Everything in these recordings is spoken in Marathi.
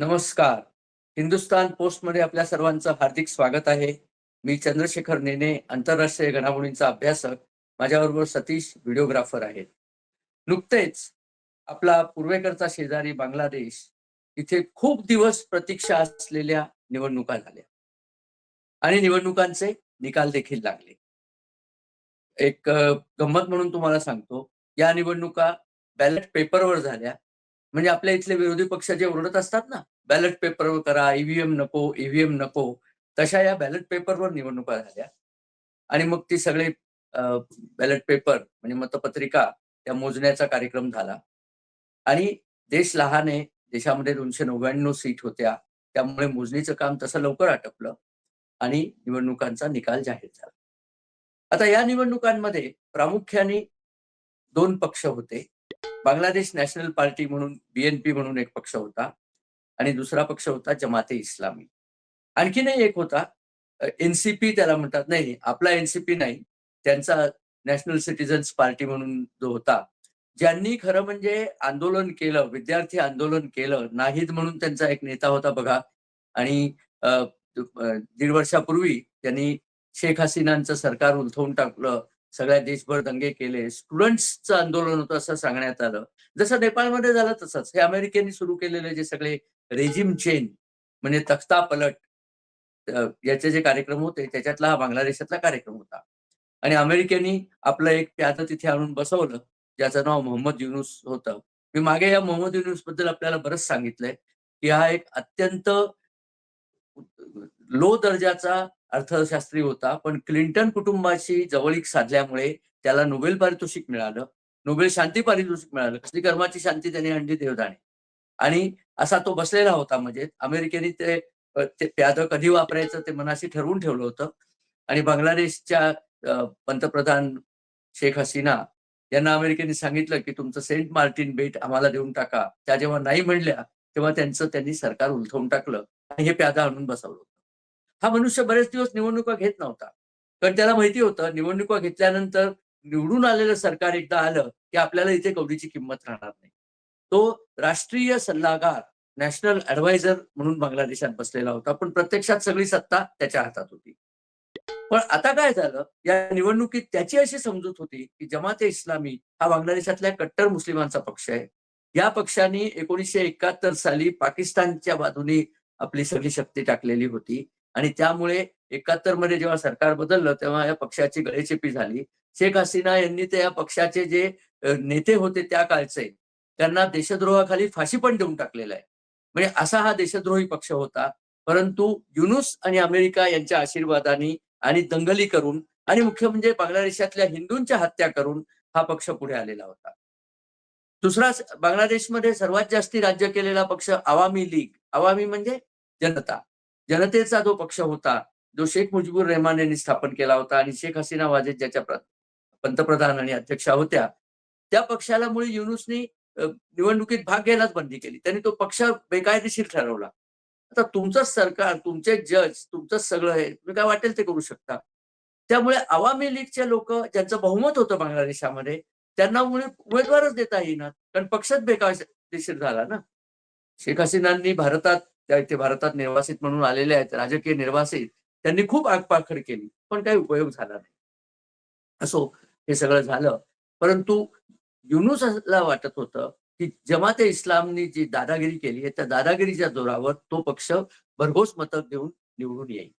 नमस्कार. हिंदुस्तान पोस्टमध्ये आपल्या सर्वांचं हार्दिक स्वागत आहे. मी चंद्रशेखर नेने आंतरराष्ट्रीय घडामोडींचा अभ्यासक. माझ्याबरोबर सतीश व्हिडिओग्राफर आहेत नुकतेच आपला पूर्वेकडचा शेजारी बांगलादेश इथे खूप दिवस प्रतीक्षा असलेल्या निवडणुका झाल्या. आणि निवडणुकांचे निकाल देखील लागले. एक गंमत म्हणून तुम्हाला सांगतो. या निवडणुका बॅलेट पेपरवर झाल्या. म्हणजे आपल्या इथले विरोधी पक्ष जे ओरडत असतात ना बॅलेट पेपरवर करा ईव्हीएम नको ईव्हीएम नको तशा या बॅलेट पेपरवर निवडणुका झाल्या. आणि मग ती सगळे बॅलेट पेपर म्हणजे मतपत्रिका त्या मोजण्याचा कार्यक्रम झाला. आणि देश लहान आहे देशामध्ये दोनशे नव्याण्णव सीट होत्या त्यामुळे मोजणीचं काम तसं लवकर आटपलं आणि निवडणुकांचा निकाल जाहीर झाला. आता या निवडणुकांमध्ये प्रामुख्याने दोन पक्ष होते. बांगलादेश नॅशनल पार्टी म्हणून बीएनपी म्हणून एक पक्ष होता आणि दुसरा पक्ष होता जमाते इस्लामी. आणखीनही एक होता एनसीपी त्याला म्हणतात नाही आपला एनसीपी नाही त्यांचा नॅशनल सिटीजन्स पार्टी म्हणून जो होता ज्यांनी खरं म्हणजे आंदोलन केलं विद्यार्थी आंदोलन केलं नाहीद म्हणून त्यांचा एक नेता होता बघा आणि दीड वर्षापूर्वी त्यांनी शेख हसीनांचं सरकार उलथवून टाकलं सगळ्या देशभर दंगे केले. स्टुडंट्सचं आंदोलन होतं असं सांगण्यात आलं. जसं नेपाळमध्ये झालं तसंच. हे अमेरिकेने सुरू केलेले जे सगळे रेजिम चेन म्हणजे तख्ता पलट याचे जे कार्यक्रम होते त्याच्यातला हा बांगलादेशातला कार्यक्रम होता. आणि अमेरिकेने आपलं एक प्यादं तिथे आणून बसवलं ज्याचं नाव मोहम्मद युनुस होतं. मी मागे या मोहम्मद युनुसबद्दल आपल्याला बरंच सांगितलंय की हा एक अत्यंत लो दर्जाचा अर्थशास्त्री होता पण क्लिंटन कुटुंबाशी जवळीक साधल्यामुळे त्याला नोबेल पारितोषिक मिळालं. नोबेल शांती पारितोषिक मिळालं. कसली कर्माची शांती त्याने अंडी देवदाणे आणि असा तो बसलेला होता म्हणजे अमेरिकेने ते ते प्याद कधी वापरायचं ते मनाशी ठरवून ठेवलं होतं. आणि बांगलादेशच्या पंतप्रधान शेख हसीना यांना अमेरिकेने सांगितलं की तुमचं सेंट मार्टिन बेट आम्हाला देऊन टाका. त्या जेव्हा नाही म्हणल्या तेव्हा त्यांचं त्यांनी सरकार उलथवून टाकलं आणि हे प्यादा आणून बसवलं. होतं हा मनुष्य बरेच दिवस निवडणुका घेत नव्हता. कारण त्याला माहिती होतं निवडणुका घेतल्यानंतर निवडून आलेलं सरकार एकदा आलं की आपल्याला इथे कवडीची किंमत राहणार नाही. तो राष्ट्रीय सल्लागार नॅशनल ऍडवायझर म्हणून बांगलादेशात बसलेला होता. पण प्रत्यक्षात सगळी सत्ता त्याच्या हातात होती. पण आता काय झालं? या निवडणुकीत त्याची अशी समजूत होती की जमाते इस्लामी हा बांगलादेशातल्या कट्टर मुस्लिमांचा पक्ष आहे. या पक्षाने एकोणीसशे एकाहत्तर साली पाकिस्तानच्या बाजूने आपली सगळी शक्ती टाकलेली होती. आणि त्यामुळे एकाहत्तरमध्ये जेव्हा सरकार बदललं तेव्हा या पक्षाची गळेचेपी झाली. शेख हसीना यांनी त्या पक्षाचे जे नेते होते त्या काळचे त्यांना देशद्रोहाखाली फाशी पण देऊन टाकलेला आहे. म्हणजे असा हा देशद्रोही पक्ष होता. परंतु युनुस आणि अमेरिका यांच्या आशीर्वादाने आणि दंगली करून आणि मुख्य म्हणजे बांगलादेशातल्या हिंदूंच्या हत्या करून हा पक्ष पुढे आलेला होता. दुसरा बांगलादेशमध्ये सर्वात जास्ती राज्य केलेला पक्ष आवामी लीग. आवामी म्हणजे जनता. जनतेचा जो पक्ष होता जो शेख मुजीबुर रहमान यांनी स्थापन केला होता आणि शेख हसीना वाजेद ज्याच्या पंतप्रधान आणि अध्यक्षा होत्या त्या पक्षाला मुळे युनुसनी निवडणुकीत भाग घ्यायलाच बंदी केली. त्यांनी तो पक्ष बेकायदेशीर ठरवला. आता तुमचं सरकार तुमचे जज तुमचं सगळं हे तुम्ही काय वाटेल ते करू शकता? त्यामुळे आवामी लीगचे लोक ज्यांचं बहुमत होतं बांगलादेशामध्ये त्यांना मुळे उमेदवारच देता येईना कारण पक्षच बेकायदेशीर झाला ना. शेख हसीनांनी भारतात त्या इथे भारतात निर्वासित म्हणून आलेले आहेत राजकीय निर्वासित त्यांनी खूप आगपाखड केली पण काही उपयोग झाला नाही. असो हे सगळं झालं. परंतु युनुसला वाटत होतं की जमाते इस्लामनी जी दादागिरी केली आहे त्या दादागिरीच्या जोरावर तो पक्ष भरघोस मतं देऊन निवडून येईल.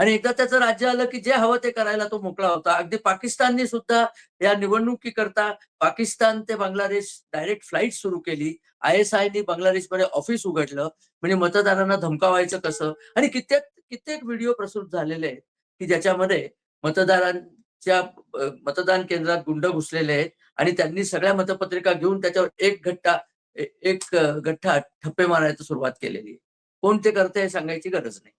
आणि एकदा त्याचं राज्य आलं की जे हवं ते करायला तो मोकळा होता. अगदी पाकिस्तानने सुद्धा या निवडणुकीकरता पाकिस्तान ते बांगलादेश डायरेक्ट फ्लाईट सुरू केली. आय एस आयनी बांगलादेशमध्ये ऑफिस उघडलं. म्हणजे मतदारांना धमकावायचं कसं? आणि कित्येक कित्येक व्हिडिओ प्रसृत झालेले आहेत की ज्याच्यामध्ये मतदारांच्या मतदान केंद्रात गुंड घुसलेले आहेत आणि त्यांनी सगळ्या मतपत्रिका घेऊन त्याच्यावर एक गट्टा एक गठ्ठा ठप्पे मारायला सुरुवात केलेली आहे. कोण ते करते हे सांगायची गरज नाही.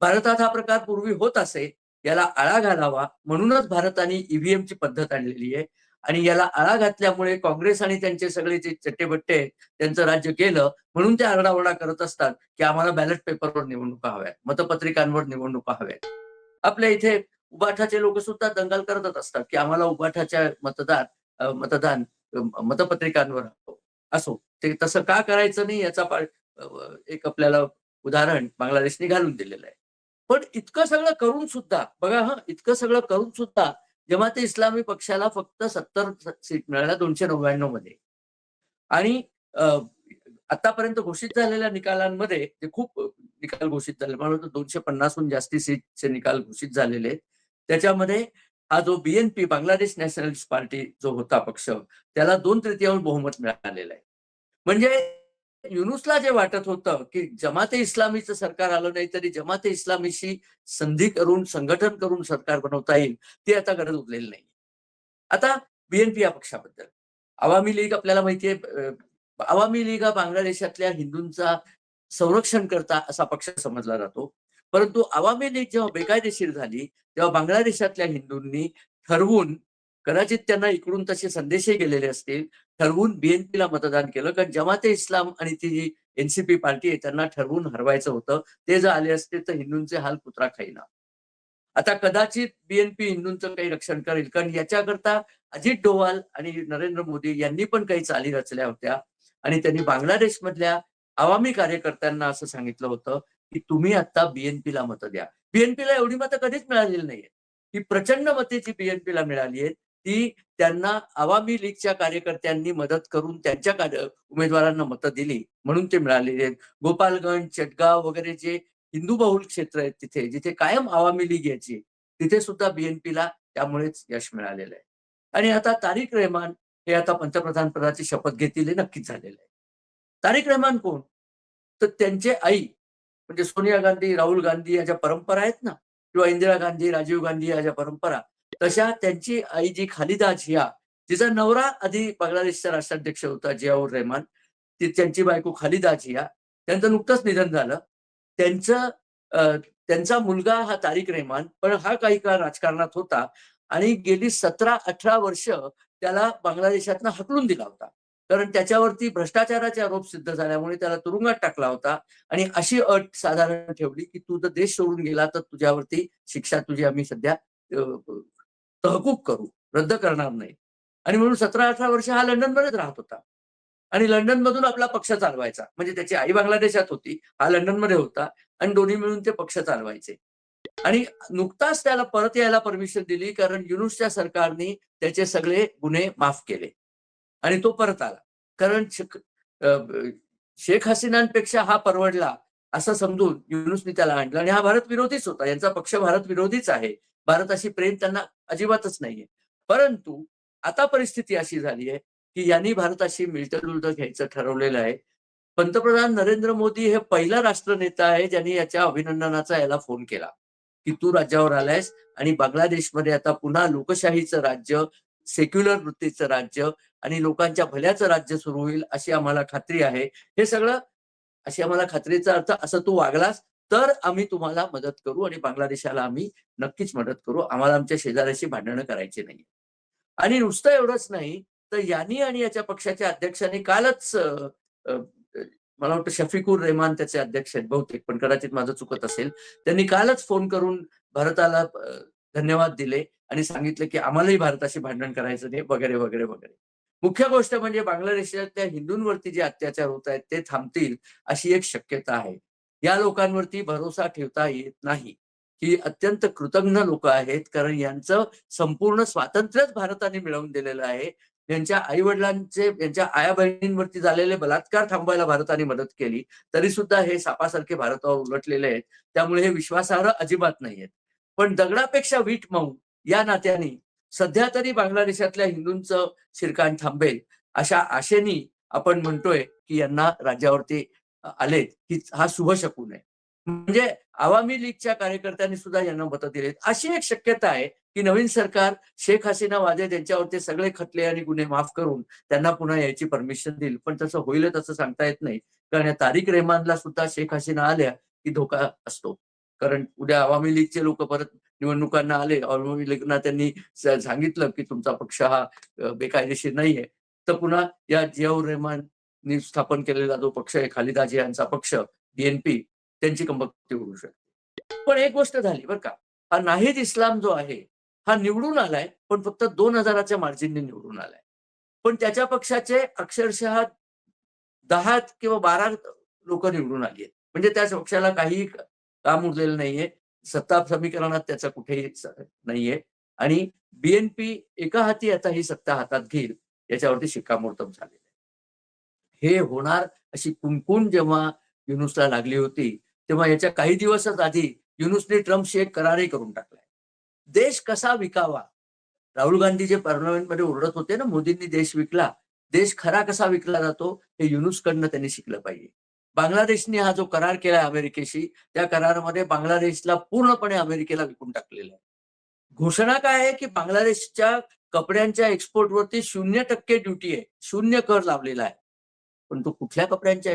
भारतात हा प्रकार पूर्वी होत असे याला आळा घालावा म्हणूनच भारताने ईव्हीएम ची पद्धत आणलेली आहे. आणि याला आळा घातल्यामुळे काँग्रेस आणि त्यांचे सगळे जे चट्टेबट्टे आहेत, त्यांचं राज्य गेलं म्हणून ते आरडाओरडा करत असतात की आम्हाला बॅलेट पेपरवर निवडणुका हव्यात मतपत्रिकांवर निवडणुका हव्यात. आपल्या इथे उबाठाचे लोक सुद्धा दंगल करतच असतात की आम्हाला उबाठाच्या मतदार मतदान मतपत्रिकांवर असो. ते तसं का करायचं नाही याचा एक आपल्याला उदाहरण बांगलादेशने घालून दिलेलं आहे. पण इतकं सगळं करून सुद्धा बघा हा इतकं सगळं करून सुद्धा जमाते इस्लामी पक्षाला फक्त सत्तर सीट मिळाल्या दोनशे नव्याण्णवमध्ये. आणि आतापर्यंत घोषित झालेल्या निकालांमध्ये जे खूप निकाल घोषित झाले म्हणून दोनशे पन्नासहून जास्ती सीटचे निकाल घोषित झालेले आहेत. त्याच्यामध्ये हा जो बीएनपी बांगलादेश नॅशनलिस्ट पार्टी जो होता पक्ष त्याला दोन तृतीयांश बहुमत मिळालेलं आहे. म्हणजे युनुसला जे वाटत होतं की जमाते इस्लामीचं सरकार आलं नाही तरी जमाते इस्लामीशी संधी करून संघटन करून सरकार बनवता येईल ती आता गरज उरलेली नाही आता बीएनपी या पक्षाबद्दल. आवामी लीग आपल्याला माहितीये आवामी लीग हा बांगलादेशातल्या हिंदूंचा संरक्षण करता असा पक्ष समजला जातो. परंतु आवामी लीग जेव्हा बेकायदेशीर झाली तेव्हा बांगलादेशातल्या हिंदूंनी ठरवून कदाचित त्यांना इकडून तसे संदेशही गेलेले असतील. ठरवून बीएनपीला मतदान केलं. कारण जमाते इस्लाम आणि ती जी एनसीपी पार्टी आहे त्यांना ठरवून हरवायचं होतं. ते जर आले असते तर हिंदूंचे हाल कुत्रा खाईना. आता कदाचित बीएनपी हिंदूंचं काही रक्षण करेल. कारण याच्याकरता अजित डोवाल आणि नरेंद्र मोदी यांनी पण काही चाली रचल्या होत्या. आणि त्यांनी बांगलादेशमधल्या आवामी कार्यकर्त्यांना असं सांगितलं होतं की तुम्ही आता बीएनपीला मतं द्या. बीएनपीला एवढी मतं कधीच मिळालेली नाहीये ही प्रचंड मते जी बीएनपीला मिळाली आहेत ती त्यांना आवामी लीगच्या कार्यकर्त्यांनी मदत करून त्यांच्या कार्य उमेदवारांना मतं दिली. म्हणून ते मिळालेले आहेत गोपालगंज चटगाव वगैरे जे हिंदू बहुल क्षेत्र आहेत तिथे जिथे कायम आवामी लीग यायची तिथे सुद्धा बीएनपीला त्यामुळेच यश मिळालेलं आहे. आणि आता तारिक रहमान हे आता पंतप्रधान पदाची शपथ घेतील हे नक्कीच झालेलं आहे. तारिक रहमान कोण? तर त्यांचे आई म्हणजे सोनिया गांधी राहुल गांधी या ज्या परंपरा आहेत ना किंवा इंदिरा गांधी राजीव गांधी या ज्या परंपरा तशा त्यांची आई जी खालिदा झिया तिचा नवरा आधी बांगलादेशचा राष्ट्राध्यक्ष होता जियाऊर रहमान. ती त्यांची बायको खालिदा झिया त्यांचं नुकतंच निधन झालं. त्यांचं त्यांचा मुलगा हा तारिक रहमान पण हा काही काळ राजकारणात होता आणि गेली सतरा अठरा वर्ष त्याला बांगलादेशातनं हकलून दिला होता. कारण त्याच्यावरती भ्रष्टाचाराचे आरोप सिद्ध झाल्यामुळे त्याला तुरुंगात टाकला होता आणि अशी अट साधारण ठेवली की तू जर देश सोडून गेला तर तुझ्यावरती शिक्षा तुझी आम्ही सध्या तहकूब करू रद्द करणार नाही. आणि म्हणून सतरा अठरा वर्ष हा लंडनमध्येच राहत होता. आणि लंडन मधून आपला पक्ष चालवायचा. म्हणजे त्याची आई बांगलादेशात होती हा लंडनमध्ये होता आणि दोन्ही मिळून ते पक्ष चालवायचे. आणि नुकताच त्याला परत यायला परमिशन दिली कारण युनुसच्या सरकारने त्याचे सगळे गुन्हे माफ केले. आणि तो परत आला. कारण शेख- शेख हसीनांपेक्षा हा परवडला असं समजून युनुसने त्याला आणलं. आणि हा भारत विरोधीच होता. यांचा पक्ष भारत विरोधीच आहे. भारताशी प्रेम त्यांना अजिबातच नाहीये. परंतु आता परिस्थिती अशी झाली आहे की यांनी भारताशी मिळतं घ्यायचं ठरवलेलं आहे. पंतप्रधान नरेंद्र मोदी हे पहिला राष्ट्रनेता आहे ज्यांनी याच्या अभिनंदनाचा याला फोन केला की तू राज्यावर आलायस आणि बांगलादेशमध्ये आता पुन्हा लोकशाहीचं राज्य सेक्युलर वृत्तीचं राज्य आणि लोकांच्या भल्याचं राज्य सुरू होईल अशी आम्हाला खात्री आहे. हे सगळं अशी आम्हाला खात्रीचा अर्थ असं तू वागलास तर आम्ही तुम्हाला मदत करू आणि बांगलादेशाला आम्ही नक्कीच मदत करू. आम्हाला आमच्या शेजाऱ्याशी भांडणं करायची नाही आणि नुसतं एवढंच नाही तर यांनी आणि याच्या पक्षाच्या अध्यक्षांनी कालच मला वाटतं शफिकूर रेहमान त्याचे अध्यक्ष आहेत बहुतेक पण कदाचित माझं चुकत असेल. त्यांनी कालच फोन करून भारताला धन्यवाद दिले आणि सांगितले की आम्हालाही भारताशी भांडण करायचं नाही वगैरे वगैरे वगैरे. मुख्य गोष्ट म्हणजे बांगलादेशातल्या हिंदूंवरती जे अत्याचार होत आहेत ते थांबतील अशी एक शक्यता आहे. या लोकांवरती भरोसा ठेवता येत नाही. ही अत्यंत कृतज्ञ लोक आहेत. कारण यांचं संपूर्ण स्वातंत्र्यच भारताने मिळवून दिलेलं आहे. यांच्या आई वडिलांचे यांच्या आया बहिणींवरती झालेले बलात्कार थांबवायला भारताने मदत केली. तरी सुद्धा हे सापासारखे भारतावर उलटलेले आहेत. त्यामुळे हे विश्वासार्ह अजिबात नाहीयेत पण दगडापेक्षा वीट मऊ या नात्याने सध्या तरी बांगलादेशातल्या हिंदूंचं शिरकाण थांबेल अशा आशेनी आपण म्हणतोय की यांना राज्यावरती आलेत की हा शुभ शकून आहे म्हणजे आवामी लीगच्या कार्यकर्त्यांनी सुद्धा यांना मतं दिलेत. अशी एक शक्यता आहे की नवीन सरकार शेख हसीना वाजे त्यांच्यावरचे सगळे खटले आणि गुन्हे माफ करून त्यांना पुन्हा यायची परमिशन देईल. पण तसं होईल तसं सांगता येत नाही. कारण या तारिक रेहमानला सुद्धा शेख हसीना आल्या की धोका असतो. कारण उद्या आवामी लीगचे लोक परत निवडणुकांना आले. आवामी लीगना त्यांनी सांगितलं की तुमचा पक्ष हा बेकायदेशीर नाहीये. तर पुन्हा या जियाऊर स्थापन केलेला जो पक्ष आहे खालिदाजी यांचा पक्ष बीएनपी त्यांची कंपक्ती होऊ शकते. पण एक गोष्ट झाली बरं का. हा नाहीद इस्लाम जो आहे हा निवडून आलाय पण फक्त दोन हजाराच्या मार्जिनने निवडून आलाय. पण त्याच्या पक्षाचे अक्षरशः दहा किंवा बारा लोक निवडून आली आहेत. म्हणजे त्या पक्षाला काही काम उरलेलं नाहीये. सत्ता समीकरणात त्याचा कुठेही नाहीये. आणि बीएनपी एका हाती आता ही सत्ता हातात घेईल याच्यावरती शिक्कामोर्तब झाले हे होणार अशी कुंकुण जेव्हा युनुसला लागली होती तेव्हा याच्या काही दिवसच आधी युनुसने ट्रम्पशी एक करारही करून टाकलाय. देश कसा विकावा? राहुल गांधी जे पार्लमेंटमध्ये ओरडत होते ना मोदींनी देश विकला देश खरा कसा विकला जातो हे युनुसकडनं त्यांनी शिकलं पाहिजे. बांगलादेशने हा जो करार केला अमेरिकेशी त्या करारामध्ये बांगलादेशला पूर्णपणे अमेरिकेला विकून टाकलेला आहे. घोषणा काय आहे की बांगलादेशच्या कपड्यांच्या एक्सपोर्टवरती शून्य टक्के ड्युटी आहे शून्य कर लावलेला आहे. पण तो कुठल्या कपड्यांच्या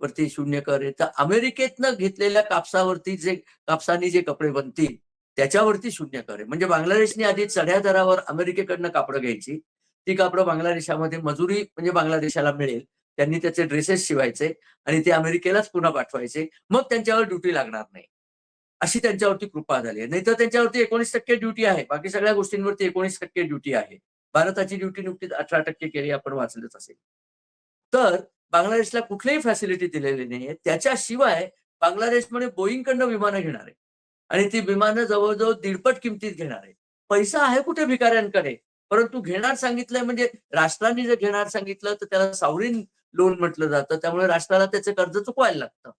वरती शून्य कर आहे? तर अमेरिकेतनं घेतलेल्या कापसावरती जे कापसानी जे कपडे बनतील त्याच्यावरती शून्य कर आहे. म्हणजे बांगलादेशने आधी चढ्या दरावर अमेरिकेकडनं कापडं घ्यायची. ती कापडं बांगलादेशामध्ये मजुरी म्हणजे बांगलादेशाला मिळेल. त्यांनी त्याचे ड्रेसेस शिवायचे आणि ते अमेरिकेलाच पुन्हा पाठवायचे. मग त्यांच्यावर ड्युटी लागणार नाही. अशी त्यांच्यावरती कृपा झाली आहे. नाहीतर त्यांच्यावरती एकोणीस टक्के ड्युटी आहे. बाकी सगळ्या गोष्टींवरती एकोणीस टक्के ड्युटी आहे. भारताची ड्युटी नुकतीच अठरा टक्के केली आपण वाचलंच असेल. तर बांगलादेशला कुठलीही फॅसिलिटी दिलेली नाहीये. त्याच्याशिवाय बांगलादेशमध्ये बोईंगकडनं विमानं घेणार आहे आणि ती विमानं जवळजवळ दीडपट किमतीत घेणार आहे पैसा आहे कुठे भिकाऱ्यांकडे? परंतु घेणार सांगितलंय म्हणजे राष्ट्रांनी जर घेणार सांगितलं तर त्याला सावरीन लोन म्हटलं जातं. त्यामुळे राष्ट्राला त्याचं कर्ज चुकवायला लागतं.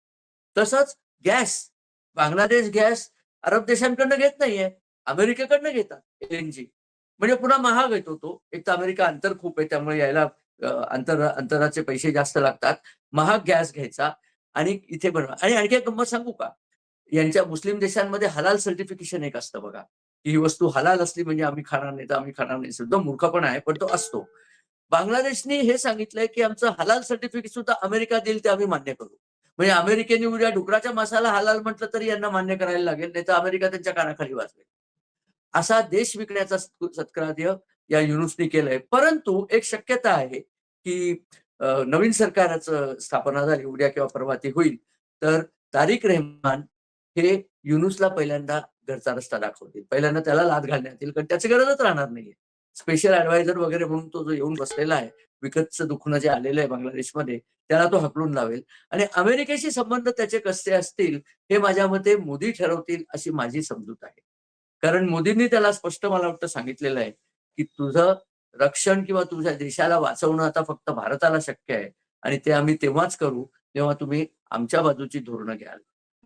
तसंच गॅस बांगलादेश गॅस अरब देशांकडनं घेत नाहीये. अमेरिकेकडनं घेतात एनजी म्हणजे पुन्हा महाग येतो हो तो. एक तर अमेरिका अंतर खूप आहे त्यामुळे यायला अंतर अंतराचे पैसे जास्त लागतात. महाग गॅस घ्यायचा आणि इथे बनवा. आणि आणखी एक गंमत सांगू का? यांच्या मुस्लिम देशांमध्ये हलाल सर्टिफिकेशन एक असतं बघा. की ही वस्तू हलाल असली म्हणजे आम्ही खाणार नाही तर आम्ही खाणार नाही. सुद्धा मूर्खपण आहे पण तो असतो. बांगलादेशने हे सांगितलंय की आमचं हलाल सर्टिफिकेट सुद्धा अमेरिका देईल ते आम्ही मान्य करू. म्हणजे अमेरिकेने उद्या डुकराच्या मसाला हलाल म्हटलं तरी यांना मान्य करायला लागेल नाही तर अमेरिका त्यांच्या कानाखाली वाजवेल. असा देश विकण्याचा सत्कार सत्कार्य या युनुसने केलंय. परंतु एक शक्यता आहे की नवीन सरकारचं स्थापना झाली उद्या किंवा परवा ती होईल. तर तारिक रेहमान हे युनुसला पहिल्यांदा घरचा रस्ता दाखवतील. पहिल्यांदा त्याला लाद घालण्यात येईल कारण त्याची गरजच राहणार नाहीये. स्पेशल ऍडवायझर वगैरे म्हणून तो जो येऊन बसलेला आहे विकतचं दुखणं जे आलेलं आहे बांगलादेशमध्ये त्याला तो हकलून लावेल. आणि अमेरिकेशी संबंध त्याचे कसे असतील हे माझ्या मते मोदी ठरवतील अशी माझी समजूत आहे. कारण मोदींनी त्याला स्पष्ट मला वाटतं सांगितलेलं आहे की तुझं रक्षण किंवा तुझ्या देशाला वाचवणं आता फक्त भारताला शक्य आहे. आणि ते आम्ही तेव्हाच करू तेव्हा तुम्ही आमच्या बाजूची धोरणं घ्याल.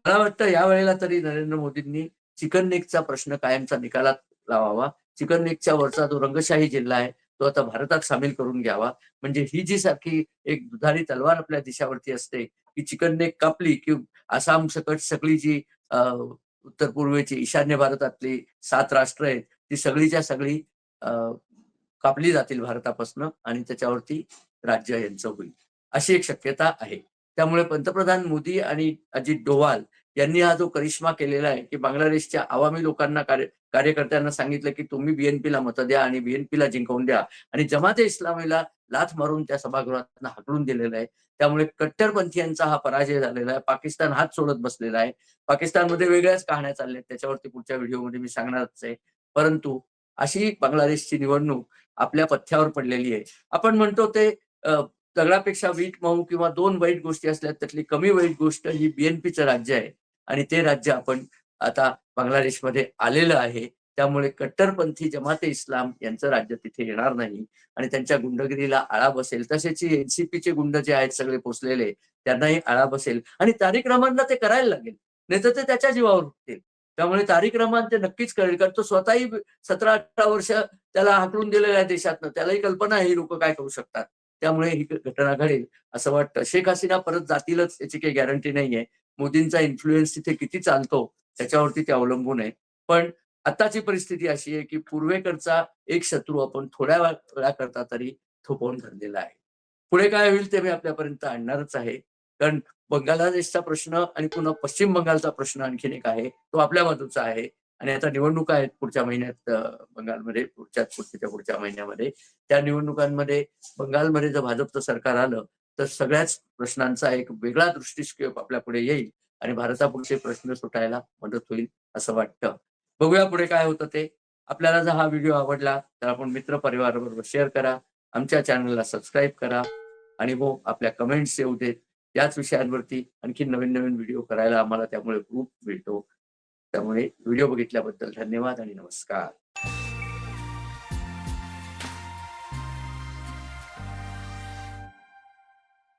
मला वाटतं या वेळेला तरी नरेंद्र मोदींनी चिकन नेकचा प्रश्न कायमचा निकालात लावावा. चिकन नेकच्या वरचा जो रंगशाही जिल्हा आहे तो आता भारतात सामील करून घ्यावा. म्हणजे ही जी सारखी एक दुधारी तलवार आपल्या देशावरती असते की चिकन नेक कापली की आसाम सकट सगळी जी उत्तर पूर्वेची ईशान्य भारतातली सात राष्ट्र आहेत ती सगळीच्या सगळी कापली जातील भारतापासून आणि त्याच्यावरती राज्य यांचं होईल. अशी एक शक्यता आहे. त्यामुळे पंतप्रधान मोदी आणि अजित डोवाल यांनी हा जो करिश्मा केलेला आहे की बांगलादेशच्या आवामी लोकांना कार्य कार्यकर्त्यांना सांगितलं की तुम्ही बीएनपीला मतं द्या आणि बीएनपीला जिंकवून द्या आणि जमाते इस्लामीला लाथ मारून त्या सभागृहात हाकलून दिलेलं आहे. त्यामुळे कट्टरपंथीयांचा हा पराजय झालेला आहे. पाकिस्तान हात सोडत बसलेला आहे. पाकिस्तानमध्ये वेगळ्याच कहाण्या चालल्या आहेत. त्याच्यावरती पुढच्या व्हिडिओमध्ये मी सांगणारच आहे. परंतु अशी बांगलादेशची निवडणूक आपल्या पथ्यावर पडलेली आहे. आपण म्हणतो ते दगडापेक्षा वीट मऊ किंवा दोन वाईट गोष्टी असल्या त्यातली कमी वाईट गोष्ट ही बीएनपीचं राज्य आहे. आणि ते राज्य आपण आता बांगलादेशमध्ये आलेलं आहे. त्यामुळे कट्टरपंथी जमाते इस्लाम यांचं राज्य तिथे येणार नाही. आणि त्यांच्या गुंडगिरीला आळा बसेल. तसेच एनसीपीचे गुंड जे आहेत सगळे पोचलेले त्यांनाही आळा बसेल. आणि तारिक रमानला ते करायला लागेल. नाही तर ते त्याच्या जीवावर उठतील त्यामुळे तारीख रमान ते नक्कीच करेल कारण तो स्वतःही सतरा अठरा वर्ष त्याला हाकलून दिलेलं आहे देशातनं. त्यालाही कल्पना आहे ही लोक काय करू शकतात. त्यामुळे ही घटना घडेल असं वाटतं. शेख हसीना परत जातीलच याची काही गॅरंटी नाहीये. मोदींचा इन्फ्लुएन्स तिथे किती चालतो त्याच्यावरती ते अवलंबून आहे. पण आताची परिस्थिती अशी आहे की पूर्वेकडचा एक शत्रू आपण थोड्या वेळा करता तरी थोपवून धरलेला आहे. पुढे काय होईल ते मी आपल्यापर्यंत आणणारच आहे. कारण बांगलादेशचा प्रश्न आणि पुन्हा पश्चिम बंगालचा प्रश्न आणखीन एक आहे तो आपल्या बाजूचा आहे. आणि आता निवडणुका आहेत पुढच्या महिन्यात बंगालमध्ये पुढच्या पुढच्या पुढच्या महिन्यामध्ये. त्या निवडणुकांमध्ये बंगालमध्ये जर भाजपचं सरकार आलं तर सगळ्याच प्रश्नांचा एक वेगळा दृष्टिक्षेप आपल्या पुढे येईल आणि भारतापुढचे प्रश्न सुटायला मदत होईल असं वाटतं. बघूया पुढे काय होतं ते. आपल्याला जर हा व्हिडिओ आवडला तर आपण मित्र परिवाराबरोबर शेअर करा. आमच्या चॅनलला सबस्क्राईब करा. आणि हो आपल्या कमेंट्स येऊ देत. त्याच विषयांवरती आणखी नवीन नवीन व्हिडिओ करायला आम्हाला त्यामुळे ग्रुप मिळतो त्यामुळे व्हिडिओ बघितल्याबद्दल धन्यवाद आणि नमस्कार.